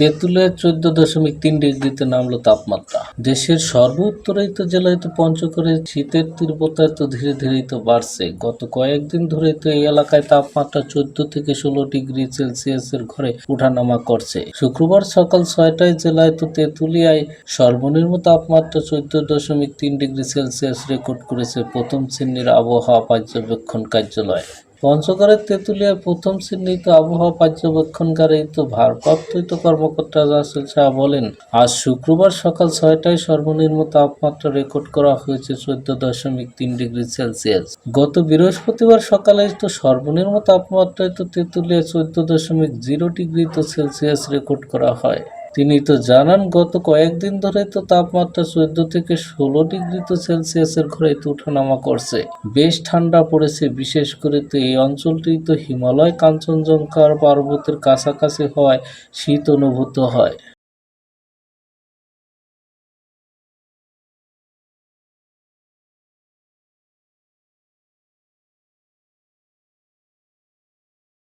তেঁতুলিয়া চোদ্দ দশমিক তিন ডিগ্রিতে নামলো তাপমাত্রা। দেশের সর্ব উত্তরায়িত জেলায় তো পঞ্চগড়ে শীতের তীব্রতা তো ধীরে ধীরেই তো বাড়ছে। গত কয়েকদিন ধরেই তো এই এলাকায় তাপমাত্রা চোদ্দ থেকে ষোলো ডিগ্রি সেলসিয়াসের ঘরে উঠানামা করছে। শুক্রবার সকাল ছয়টায় জেলায় তো তেঁতুলিয়ায় সর্বনিম্ন তাপমাত্রা চোদ্দ দশমিক তিন ডিগ্রি সেলসিয়াস রেকর্ড করেছে প্রথম শ্রেণির আবহাওয়া পর্যবেক্ষণ কার্যালয়। পঞ্চগড়ের তেঁতুলিয়ার প্রথম শ্রেণীতে আবহাওয়া পর্যবেক্ষণকারী তো ভারপ্রাপ্ত কর্মকর্তা রাসেল শাহ বলেন, আজ শুক্রবার সকাল ছয়টায় সর্বনিম্ন তাপমাত্রা রেকর্ড করা হয়েছে চোদ্দ দশমিক তিন ডিগ্রি সেলসিয়াস। গত বৃহস্পতিবার সকালে তো সর্বনিম্ন তাপমাত্রায় তো তেঁতুলিয়া চোদ্দ দশমিক জিরো ডিগ্রি তো সেলসিয়াস রেকর্ড করা হয়। তিনি তো জানান, গত কয়েকদিন ধরে তো তাপমাত্রা চোদ্দ থেকে ষোলো ডিগ্রি তো সেলসিয়াসের ঘরে তো উঠানামা করছে। বেশ ঠান্ডা পড়েছে, বিশেষ করে তো এই অঞ্চলটি তো হিমালয় কাঞ্চনজঙ্ঘার পার্বতের কাছাকাছি হওয়ায় শীত অনুভূত হয়।